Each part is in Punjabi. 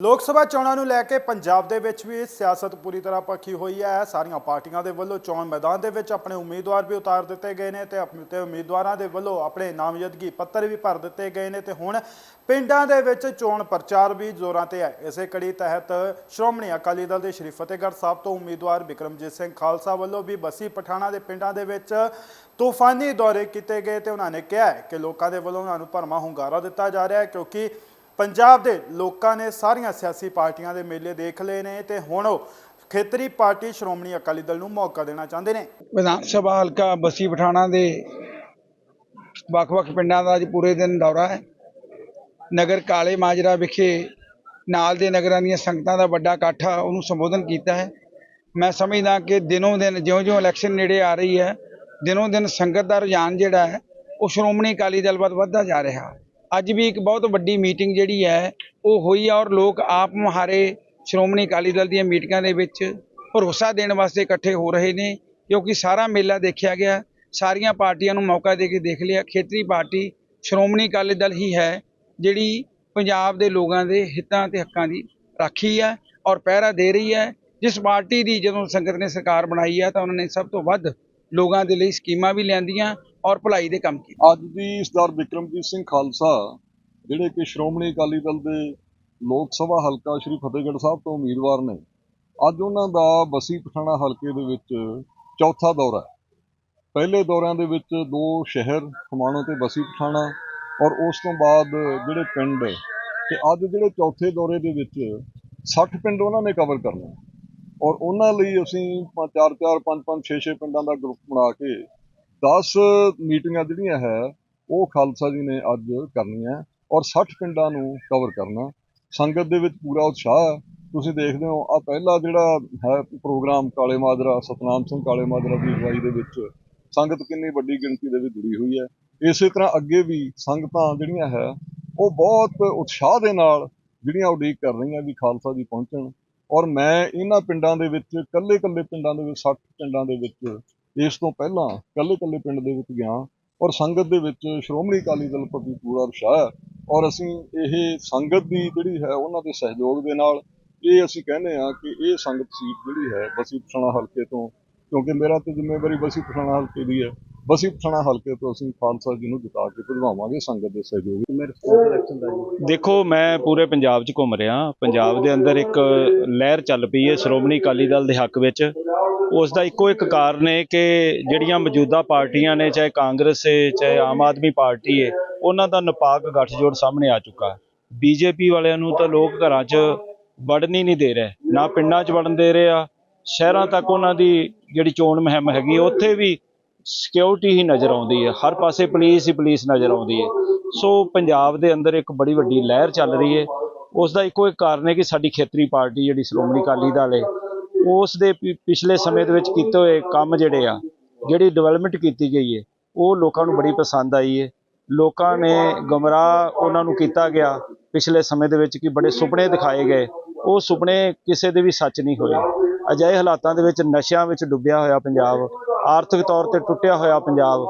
ਲੋਕ ਸਭਾ ਚੋਣਾਂ ਨੂੰ ਲੈ ਕੇ ਪੰਜਾਬ ਦੇ ਵਿੱਚ ਵੀ ਸਿਆਸਤ ਪੂਰੀ ਤਰ੍ਹਾਂ ਪੱਖੀ ਹੋਈ ਹੈ। ਸਾਰੀਆਂ ਪਾਰਟੀਆਂ ਦੇ ਵੱਲੋਂ ਚੋਣ ਮੈਦਾਨ ਦੇ ਵਿੱਚ ਆਪਣੇ ਉਮੀਦਵਾਰ ਵੀ ਉਤਾਰ ਦਿੱਤੇ ਗਏ ਨੇ ਤੇ ਆਪਣੇ ਉਮੀਦਵਾਰਾਂ ਦੇ ਵੱਲੋਂ ਆਪਣੇ ਨਾਮਜ਼ਦਗੀ ਪੱਤਰ ਵੀ ਭਰ ਦਿੱਤੇ ਗਏ ਨੇ ਤੇ ਹੁਣ ਪਿੰਡਾਂ ਦੇ ਵਿੱਚ ਚੋਣ ਪ੍ਰਚਾਰ ਵੀ ਜ਼ੋਰਾਂ ਤੇ ਹੈ। ਇਸੇ ਕੜੀ ਤਹਿਤ ਸ਼੍ਰੋਮਣੀ ਅਕਾਲੀ ਦਲ ਦੇ ਸ਼੍ਰੀ ਫਤਿਹਗੜ੍ਹ ਸਾਹਿਬ ਤੋਂ ਉਮੀਦਵਾਰ ਬਿਕਰਮਜੀਤ ਸਿੰਘ ਖਾਲਸਾ ਵੱਲੋਂ ਵੀ ਬਸੀ ਪਠਾਣਾ ਦੇ ਪਿੰਡਾਂ ਦੇ ਵਿੱਚ ਤੂਫਾਨੀ ਦੌਰੇ ਕੀਤੇ ਗਏ ਤੇ ਉਹਨਾਂ ਨੇ ਕਿਹਾ ਕਿ ਲੋਕਾਂ ਦੇ ਵੱਲੋਂ ਉਹਨਾਂ ਨੂੰ ਭਰਮਾ ਹੁੰਗਾਰਾ ਦਿੱਤਾ ਜਾ ਰਿਹਾ ਹੈ ਕਿਉਂਕਿ ਪੰਜਾਬ ਦੇ ਲੋਕਾਂ ਨੇ ਸਾਰੀਆਂ ਸਿਆਸੀ ਪਾਰਟੀਆਂ ਦੇ ਮੇਲੇ ਦੇਖ ਲਏ ਨੇ ਤੇ ਹੁਣ ਉਹ ਖੇਤਰੀ ਪਾਰਟੀ ਸ਼੍ਰੋਮਣੀ ਅਕਾਲੀ ਦਲ ਨੂੰ ਮੌਕਾ ਦੇਣਾ ਚਾਹੁੰਦੇ ਨੇ। ਵਿਧਾਨ ਸਭਾ ਹਲਕਾ ਬਸੀ ਪਠਾਣਾ ਦੇ ਵੱਖ-ਵੱਖ ਪਿੰਡਾਂ ਦਾ ਅੱਜ ਪੂਰੇ ਦਿਨ ਦੌਰਾ ਹੈ। ਨਗਰ ਕਾਲੇ ਮਾਜਰਾ ਵਿਖੇ ਨਾਲ ਦੇ ਨਗਰਾਂ ਦੀਆਂ ਸੰਗਤਾਂ ਦਾ ਵੱਡਾ ਇਕੱਠ ਆ, ਉਹਨੂੰ ਸੰਬੋਧਨ ਕੀਤਾ ਹੈ। ਮੈਂ ਸਮਝਦਾ ਕਿ ਦਿਨੋਂ ਦਿਨ ਜਿਉਂ-ਜਿਉਂ ਇਲੈਕਸ਼ਨ ਨੇੜੇ ਆ ਰਹੀ ਹੈ, ਦਿਨੋਂ ਦਿਨ ਸੰਗਤ ਦਾ ਰੁਝਾਨ ਜਿਹੜਾ ਹੈ, ਉਹ ਸ਼੍ਰੋਮਣੀ ਅਕਾਲੀ ਦਲ ਵੱਲ ਵੱਧਦਾ ਜਾ ਰਿਹਾ। ਅੱਜ ਵੀ ਇੱਕ ਬਹੁਤ ਵੱਡੀ ਮੀਟਿੰਗ ਜਿਹੜੀ ਹੈ, ਉਹ ਹੋਈ ਆ ਔਰ ਲੋਕ ਆਪ ਮੁਹਾਰੇ ਸ਼੍ਰੋਮਣੀ ਅਕਾਲੀ ਦਲ ਦੀਆਂ ਮੀਟਿੰਗਾਂ ਦੇ ਵਿੱਚ ਭਰੋਸਾ ਦੇਣ ਵਾਸਤੇ ਇਕੱਠੇ ਹੋ ਰਹੇ ਨੇ, ਕਿਉਂਕਿ ਸਾਰਾ ਮੇਲਾ ਦੇਖਿਆ ਗਿਆ, ਸਾਰੀਆਂ ਪਾਰਟੀਆਂ ਨੂੰ ਮੌਕਾ ਦੇ ਕੇ ਦੇਖ ਲਿਆ, ਖੇਤਰੀ ਪਾਰਟੀ ਸ਼੍ਰੋਮਣੀ ਅਕਾਲੀ ਦਲ ਹੀ ਹੈ, ਜਿਹੜੀ ਪੰਜਾਬ ਦੇ ਲੋਕਾਂ ਦੇ ਹਿੱਤਾਂ ਤੇ ਹੱਕਾਂ ਦੀ ਰਾਖੀ ਹੈ ਔਰ ਪਹਿਰਾ ਦੇ ਰਹੀ ਹੈ, ਜਿਸ ਪਾਰਟੀ ਦੀ ਜਦੋਂ ਸੰਗਤ ਨੇ ਸਰਕਾਰ ਬਣਾਈ ਹੈ ਤਾਂ ਉਹਨਾਂ ਨੇ ਸਭ ਤੋਂ ਵੱਧ ਲੋਕਾਂ ਦੇ ਲਈ ਸਕੀਮਾਂ ਵੀ ਲਿਆਂਦੀਆਂ ਔਰ ਭਲਾਈ ਦੇ ਕੰਮ ਕੀਤੇ। ਅੱਜ ਦੀ ਸਰਦਾਰ ਬਿਕਰਮਜੀਤ ਸਿੰਘ ਖਾਲਸਾ, ਜਿਹੜੇ ਕਿ ਸ਼੍ਰੋਮਣੀ ਅਕਾਲੀ ਦਲ ਦੇ ਲੋਕ ਸਭਾ ਹਲਕਾ ਸ਼੍ਰੀ ਫਤਿਹਗੜ੍ਹ ਸਾਹਿਬ ਤੋਂ ਉਮੀਦਵਾਰ ਨੇ, ਅੱਜ ਉਹਨਾਂ ਦਾ ਬਸੀ ਪਠਾਣਾ ਹਲਕੇ ਦੇ ਵਿੱਚ ਚੌਥਾ ਦੌਰਾ ਹੈ। ਪਹਿਲੇ ਦੌਰਿਆਂ ਦੇ ਵਿੱਚ ਦੋ ਸ਼ਹਿਰ, ਖਮਾਣੋ ਤੇ ਬਸੀ ਪਠਾਣਾ, ਔਰ ਉਸ ਤੋਂ ਬਾਅਦ ਜਿਹੜੇ ਪਿੰਡ ਤੇ ਅੱਜ ਜਿਹੜੇ ਚੌਥੇ ਦੌਰੇ ਦੇ ਵਿੱਚ 60 ਪਿੰਡ ਉਹਨਾਂ ਨੇ ਕਵਰ ਕਰਨੇ। ਔਰ ਉਹਨਾਂ ਲਈ ਅਸੀਂ ਪੰਜ- ਚਾਰ ਚਾਰ, ਪੰਜ ਪੰਜ, ਛੇ ਛੇ ਪਿੰਡਾਂ ਦਾ ਗਰੁੱਪ ਬਣਾ ਕੇ 10 ਮੀਟਿੰਗਾਂ ਜਿਹੜੀਆਂ ਹੈ, ਉਹ ਖਾਲਸਾ ਜੀ ਨੇ ਅੱਜ ਕਰਨੀਆਂ ਔਰ 60 ਪਿੰਡਾਂ ਨੂੰ ਕਵਰ ਕਰਨਾ। ਸੰਗਤ ਦੇ ਵਿੱਚ ਪੂਰਾ ਉਤਸ਼ਾਹ ਹੈ। ਤੁਸੀਂ ਦੇਖਦੇ ਹੋ ਆ ਪਹਿਲਾ ਜਿਹੜਾ ਹੈ ਪ੍ਰੋਗਰਾਮ ਕਾਲੇ ਮਾਜਰਾ, ਸਤਨਾਮ ਸਿੰਘ ਕਾਲੇ ਮਾਜਰਾ ਦੀ ਅਗਵਾਈ ਦੇ ਵਿੱਚ ਸੰਗਤ ਕਿੰਨੀ ਵੱਡੀ ਗਿਣਤੀ ਦੇ ਵਿੱਚ ਜੁੜੀ ਹੋਈ ਹੈ। ਇਸੇ ਤਰ੍ਹਾਂ ਅੱਗੇ ਵੀ ਸੰਗਤਾਂ ਜਿਹੜੀਆਂ ਹੈ, ਉਹ ਬਹੁਤ ਉਤਸ਼ਾਹ ਦੇ ਨਾਲ ਜਿਹੜੀਆਂ ਉਡੀਕ ਕਰ ਰਹੀਆਂ ਵੀ ਖਾਲਸਾ ਜੀ ਪਹੁੰਚਣ। ਔਰ ਮੈਂ ਇਹਨਾਂ ਪਿੰਡਾਂ ਦੇ ਵਿੱਚ ਕੱਲੇ ਕੱਲੇ ਪਿੰਡਾਂ ਦੇ ਵਿੱਚ 60 ਪਿੰਡਾਂ ਦੇ ਵਿੱਚ ਇਸ ਤੋਂ ਪਹਿਲਾਂ ਕੱਲੇ ਕੱਲੇ ਪਿੰਡ ਦੇ ਵਿੱਚ ਗਿਆ। ਔਰ ਸੰਗਤ ਦੇ ਵਿੱਚ ਸ਼੍ਰੋਮਣੀ ਅਕਾਲੀ ਦਲ ਪ੍ਰਤੀ ਪੂਰਾ ਉਤਸ਼ਾਹ ਹੈ। ਔਰ ਅਸੀਂ ਇਹ ਸੰਗਤ ਦੀ ਜਿਹੜੀ ਹੈ, ਉਹਨਾਂ ਦੇ ਸਹਿਯੋਗ ਦੇ ਨਾਲ ਇਹ ਅਸੀਂ ਕਹਿੰਦੇ ਆ ਕਿ ਇਹ ਸੰਗਤ ਸੀਟ ਜਿਹੜੀ ਹੈ ਬਸੀ ਪਠਾਣਾ ਹਲਕੇ ਤੋਂ ਕਿਉਂਕਿ ਮੇਰਾ ਤਾਂ ਜ਼ਿੰਮੇਵਾਰੀ ਬਸੀ ਪਠਾਣਾ ਹਲਕੇ ਦੀ ਹੈ। ਬਸੀ ਪਠਾਣਾ ਹਲਕੇ ਤੋਂ ਅਸੀਂ ਖਾਲਸਾ ਜੀ ਨੂੰ ਜਿਤਾ ਕੇ ਭਜਵਾਵਾਂਗੇ ਸੰਗਤ ਦੇ ਸਹਿਯੋਗ ਦੇਖੋ ਮੈਂ ਪੂਰੇ ਪੰਜਾਬ 'ਚ ਘੁੰਮ ਰਿਹਾ। ਪੰਜਾਬ ਦੇ ਅੰਦਰ ਇੱਕ ਲਹਿਰ ਚੱਲ ਪਈ ਹੈ ਸ਼੍ਰੋਮਣੀ ਅਕਾਲੀ ਦਲ ਦੇ ਹੱਕ ਵਿੱਚ। ਉਸ ਦਾ ਇੱਕੋ ਇੱਕ ਕਾਰਨ ਹੈ ਕਿ ਜਿਹੜੀਆਂ ਮੌਜੂਦਾ ਪਾਰਟੀਆਂ ਨੇ ਚਾਹੇ ਕਾਂਗਰਸ ਹੈ ਚਾਹੇ ਆਮ ਆਦਮੀ ਪਾਰਟੀ ਹੈ ਉਹਨਾਂ ਦਾ ਨਿਪਾਕ ਗੱਠਜੋੜ ਸਾਹਮਣੇ ਆ ਚੁੱਕਾ ਬੀਜੇਪੀ ਵਾਲਿਆਂ ਨੂੰ ਤਾਂ ਲੋਕ ਘਰਾਂ 'ਚ ਵੜਨ ਹੀ ਨਹੀਂ ਦੇ ਰਹੇ। ਨਾ ਪਿੰਡਾਂ 'ਚ ਵੜਨ ਦੇ ਰਹੇ ਆ ਸ਼ਹਿਰਾਂ ਤੱਕ ਉਹਨਾਂ ਦੀ ਜਿਹੜੀ ਚੋਣ ਮੁਹਿੰਮ ਹੈਗੀ, ਉੱਥੇ ਵੀ ਸਿਕਿਉਰਿਟੀ ਹੀ ਨਜ਼ਰ ਆਉਂਦੀ ਹੈ। ਹਰ ਪਾਸੇ ਪੁਲਿਸ ਹੀ ਪੁਲਿਸ ਨਜ਼ਰ ਆਉਂਦੀ ਹੈ। ਸੋ ਪੰਜਾਬ ਦੇ ਅੰਦਰ ਇੱਕ ਬੜੀ ਵੱਡੀ ਲਹਿਰ ਚੱਲ ਰਹੀ ਹੈ। ਉਸ ਦਾ ਇੱਕੋ ਇੱਕ ਕਾਰਨ ਹੈ ਕਿ ਸਾਡੀ ਖੇਤਰੀ ਪਾਰਟੀ ਜਿਹੜੀ ਸ਼੍ਰੋਮਣੀ ਅਕਾਲੀ ਦਲ ਹੈ, ਉਸ ਦੇ ਪਿ- ਪਿਛਲੇ ਸਮੇਂ ਦੇ ਵਿੱਚ ਕੀਤੇ ਹੋਏ ਕੰਮ ਜਿਹੜੇ ਆ, ਜਿਹੜੀ ਡਿਵੈਲਪਮੈਂਟ ਕੀਤੀ ਗਈ ਹੈ, ਉਹ ਲੋਕਾਂ ਨੂੰ ਬੜੀ ਪਸੰਦ ਆਈ ਹੈ। ਲੋਕਾਂ ਨੇ ਗਮਰਾਹ ਉਹਨਾਂ ਨੂੰ ਕੀਤਾ ਗਿਆ ਪਿਛਲੇ ਸਮੇਂ ਦੇ ਵਿੱਚ ਕਿ ਬੜੇ ਸੁਪਨੇ ਦਿਖਾਏ ਗਏ। ਉਹ ਸੁਪਨੇ ਕਿਸੇ ਦੇ ਵੀ ਸੱਚ ਨਹੀਂ ਹੋਏ। ਅਜਿਹੇ ਹਾਲਾਤਾਂ ਦੇ ਵਿੱਚ ਨਸ਼ਿਆਂ ਵਿੱਚ ਡੁੱਬਿਆ ਹੋਇਆ ਪੰਜਾਬ, ਆਰਥਿਕ ਤੌਰ ਤੇ ਟੁੱਟਿਆ ਹੋਇਆ ਪੰਜਾਬ,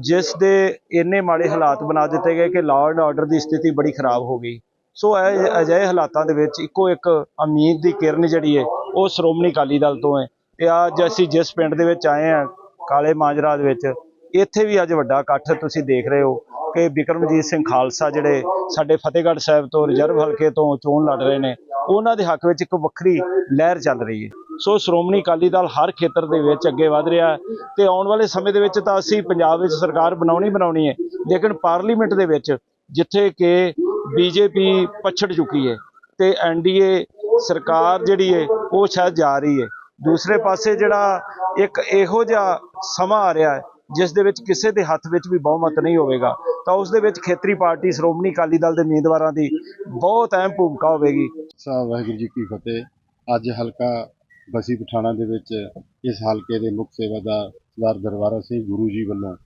ਜਿਸ ਦੇ ਇੰਨੇ ਮਾੜੇ ਹਾਲਾਤ ਬਣਾ ਦਿੱਤੇ ਗਏ ਕਿ ਲਾਅ ਐਂਡ ਆਰਡਰ ਦੀ ਸਥਿਤੀ ਬੜੀ ਖਰਾਬ ਹੋ ਗਈ। ਸੋ ਇਹ ਅਜਿਹੇ ਹਾਲਾਤਾਂ ਦੇ ਵਿੱਚ ਇੱਕੋ ਇੱਕ ਉਮੀਦ ਦੀ ਕਿਰਨ ਜਿਹੜੀ ਹੈ ਉਹ ਸ਼੍ਰੋਮਣੀ ਅਕਾਲੀ ਦਲ ਤੋਂ ਹੈ ਤੇ ਅੱਜ ਅਸੀਂ ਜਿਸ ਪਿੰਡ ਦੇ ਵਿੱਚ ਆਏ ਹਾਂ ਕਾਲੇ ਮਾਜਰਾ ਦੇ ਵਿੱਚ, ਇੱਥੇ ਵੀ ਅੱਜ ਵੱਡਾ ਇਕੱਠ ਤੁਸੀਂ ਦੇਖ ਰਹੇ ਹੋ ਕਿ ਬਿਕਰਮਜੀਤ ਸਿੰਘ ਖਾਲਸਾ ਜਿਹੜੇ ਸਾਡੇ ਫਤਿਹਗੜ੍ਹ ਸਾਹਿਬ ਤੋਂ ਰਿਜ਼ਰਵ ਹਲਕੇ ਤੋਂ ਚੋਣ ਲੜ ਰਹੇ ਨੇ, ਉਹਨਾਂ ਦੇ ਹੱਕ ਵਿੱਚ ਇੱਕ ਵੱਖਰੀ ਲਹਿਰ ਚੱਲ ਰਹੀ ਹੈ ਸੋ ਸ਼੍ਰੋਮਣੀ ਅਕਾਲੀ ਦਲ ਹਰ ਖੇਤਰ ਦੇ ਵਿੱਚ ਅੱਗੇ ਵਧ ਰਿਹਾ ਹੈ ਤੇ ਆਉਣ ਵਾਲੇ ਸਮੇਂ ਦੇ ਵਿੱਚ ਤਾਂ ਅਸੀਂ ਪੰਜਾਬ ਵਿੱਚ ਸਰਕਾਰ ਬਣਾਉਣੀ ਬਣਾਉਣੀ ਹੈ, ਲੇਕਿਨ ਪਾਰਲੀਮੈਂਟ ਦੇ ਵਿੱਚ ਜਿੱਥੇ ਕਿ ਬੀਜੇਪੀ ਪਛੜ ਚੁੱਕੀ ਹੈ ਤੇ ਐਨਡੀਏ ਸਰਕਾਰ ਜਿਹੜੀ ਹੈ ਉਹ ਸ਼ਾਇਦ ਜਾ ਰਹੀ ਹੈ। ਦੂਸਰੇ ਪਾਸੇ ਜਿਹੜਾ ਇੱਕ ਇਹੋ ਜਿਹਾ ਸਮਾਂ ਆ ਰਿਹਾ ਹੈ, ਜਿਸ ਦੇ ਵਿੱਚ ਕਿਸੇ ਦੇ ਹੱਥ ਵਿੱਚ ਵੀ ਬਹੁਮਤ ਨਹੀਂ ਹੋਵੇਗਾ, ਤਾਂ ਉਸ ਦੇ ਵਿੱਚ ਖੇਤਰੀ ਪਾਰਟੀ ਸ਼੍ਰੋਮਣੀ ਅਕਾਲੀ ਦਲ ਦੇ ਉਮੀਦਵਾਰਾਂ ਦੀ ਬਹੁਤ ਅਹਿਮ ਭੂਮਿਕਾ ਹੋਵੇਗੀ। ਸਾਹਿਬ, ਵਾਹਿਗੁਰੂ ਜੀ ਕੀ ਫਤਿਹ। ਅੱਜ ਹਲਕਾ ਬਸੀ ਪਠਾਣਾ ਦੇ ਵਿੱਚ ਇਸ ਹਲਕੇ ਦੇ ਮੁੱਖ ਸੇਵਾਦਾਰ ਸਰਦਾਰ ਦਰਬਾਰਾ ਸਿੰਘ ਗੁਰੂ ਜੀ ਵੱਲੋਂ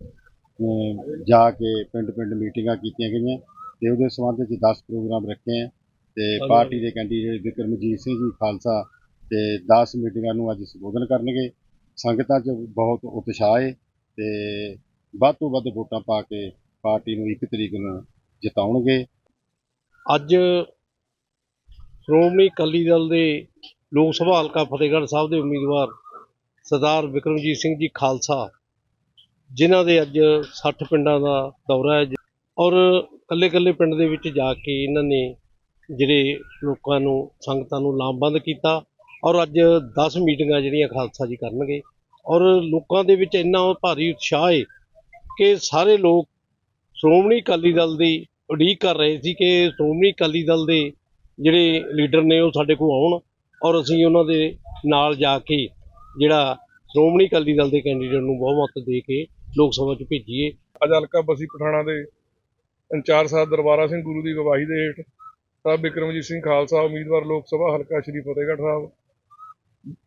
ਜਾ ਕੇ ਪਿੰਡ ਪਿੰਡ ਮੀਟਿੰਗਾਂ ਕੀਤੀਆਂ ਗਈਆਂ ਤੇ ਉਹਦੇ ਸੰਬੰਧ ਵਿੱਚ 10 ਪ੍ਰੋਗਰਾਮ ਰੱਖੇ ਆ ਤੇ ਪਾਰਟੀ ਦੇ ਕੈਂਡੀਡੇਟ ਵਿਕਰਮਜੀਤ ਸਿੰਘ ਜੀ ਖਾਲਸਾ ਤੇ 10 ਮੀਟਿੰਗਾਂ ਨੂੰ ਅੱਜ ਸੰਬੋਧਨ ਕਰਨਗੇ। ਸੰਗਤਾਂ 'ਚ ਬਹੁਤ ਉਤਸ਼ਾਹ ਹੈ ਤੇ ਵੱਧ ਤੋਂ ਵੱਧ ਵੋਟਾਂ ਪਾ ਕੇ ਪਾਰਟੀ ਨੂੰ ਇੱਕ ਤਰੀਕ ਨੂੰ ਜਿਤਾਉਣਗੇ। ਅੱਜ ਸ਼੍ਰੋਮਣੀ ਅਕਾਲੀ ਦਲ ਦੇ ਲੋਕ ਸਭਾ ਹਲਕਾ ਫਤਿਹਗੜ੍ਹ ਸਾਹਿਬ ਦੇ ਉਮੀਦਵਾਰ ਸਰਦਾਰ ਵਿਕਰਮਜੀਤ ਸਿੰਘ ਜੀ ਖਾਲਸਾ, ਜਿਨ੍ਹਾਂ ਦੇ ਅੱਜ 60 ਪਿੰਡਾਂ ਦਾ ਦੌਰਾ ਹੈ ਔਰ ਕੱਲੇ-ਕੱਲੇ ਪਿੰਡ ਦੇ ਵਿੱਚ ਜਾ ਕੇ ਇਹਨਾਂ ਨੇ ਜਿਹੜੇ ਲੋਕਾਂ ਨੂੰ, ਸੰਗਤਾਂ ਨੂੰ ਲਾਮਬੰਦ ਕੀਤਾ ਔਰ ਅੱਜ 10 ਮੀਟਿੰਗਾਂ ਜਿਹੜੀਆਂ ਖਾਲਸਾ ਜੀ ਕਰਨਗੇ ਔਰ ਲੋਕਾਂ ਦੇ ਵਿੱਚ ਇੰਨਾ ਭਾਰੀ ਉਤਸ਼ਾਹ ਹੈ ਕਿ ਸਾਰੇ ਲੋਕ ਸ਼੍ਰੋਮਣੀ ਅਕਾਲੀ ਦਲ ਦੀ ਉਡੀਕ ਕਰ ਰਹੇ ਸੀ ਕਿ ਸ਼੍ਰੋਮਣੀ ਅਕਾਲੀ ਦਲ ਦੇ ਜਿਹੜੇ ਲੀਡਰ ਨੇ ਉਹ ਸਾਡੇ ਕੋਲ ਆਉਣ ਔਰ ਅਸੀਂ ਉਹਨਾਂ ਦੇ ਨਾਲ ਜਾ ਕੇ ਜਿਹੜਾ ਸ਼੍ਰੋਮਣੀ ਅਕਾਲੀ ਦਲ ਦੇ ਕੈਂਡੀਡੇਟ ਨੂੰ ਬਹੁਮਤ ਦੇ ਕੇ ਲੋਕ ਸਭਾ 'ਚ ਭੇਜੀਏ। ਅੱਜ ਹਲਕਾ ਬਸੀ ਪਠਾਣਾ ਦੇ ਇੰਚਾਰਜ ਸਾਹਿਬ ਦਰਬਾਰਾ ਸਿੰਘ ਗੁਰੂ ਦੀ ਗਵਾਹੀ ਦੇ ਹੇਠ ਸਾਹਿਬ ਬਿਕਰਮਜੀਤ ਸਿੰਘ ਖਾਲਸਾ, ਉਮੀਦਵਾਰ ਲੋਕ ਸਭਾ, ਹਲਕਾ ਸ਼੍ਰੀ ਫਤਿਹਗੜ੍ਹ ਸਾਹਿਬ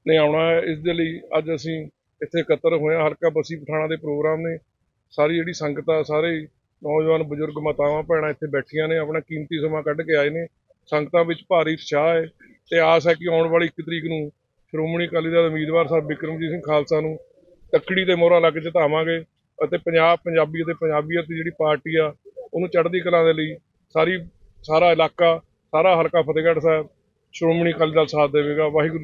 ਨੇ ਆਉਣਾ ਹੈ। ਇਸ ਦੇ ਲਈ ਅੱਜ ਅਸੀਂ ਇੱਥੇ ਇਕੱਤਰ ਹੋਏ ਹਾਂ। ਹਲਕਾ ਬਸੀ ਪਠਾਣਾ ਦੇ ਪ੍ਰੋਗਰਾਮ ਨੇ ਸਾਰੀ ਜਿਹੜੀ ਸੰਗਤ ਆ, ਸਾਰੇ ਨੌਜਵਾਨ, ਬਜ਼ੁਰਗ, ਮਾਤਾਵਾਂ, ਭੈਣਾਂ ਇੱਥੇ ਬੈਠੀਆਂ ਨੇ, ਆਪਣਾ ਕੀਮਤੀ ਸਮਾਂ ਕੱਢ ਕੇ ਆਏ ਨੇ। ਸੰਗਤਾਂ ਵਿੱਚ ਭਾਰੀ ਉਤਸ਼ਾਹ ਹੈ ਤੇ ਆਸ ਹੈ ਕਿ ਆਉਣ ਵਾਲੀ 1 ਤਰੀਕ ਨੂੰ ਸ਼੍ਰੋਮਣੀ ਅਕਾਲੀ ਦਲ ਉਮੀਦਵਾਰ ਸਾਹਿਬ ਬਿਕਰਮਜੀਤ ਸਿੰਘ ਖਾਲਸਾ ਨੂੰ ਤੱਕੜੀ ਤੇ ਮੋਹਰਾਂ ਲੱਗ ਜਿਤਾਵਾਂਗੇ ਅਤੇ ਪੰਜਾਬ ਪੰਜਾਬੀ ਅਤੇ ਪੰਜਾਬੀਅਤ ਦੀ ਜਿਹੜੀ ਪਾਰਟੀ ਆ, ਉਹਨੂੰ ਚੜ੍ਹਦੀ ਕਲਾ ਦੇ ਲਈ ਸਾਰੀ, ਸਾਰਾ ਇਲਾਕਾ, ਸਾਰਾ ਹਲਕਾ ਫਤਿਹਗੜ੍ਹ ਸਾਹਿਬ ਸ਼੍ਰੋਮਣੀ ਅਕਾਲੀ ਦਲ ਸਾਥ ਦੇਵੇਗਾ। ਵਾਹਿਗੁਰੂ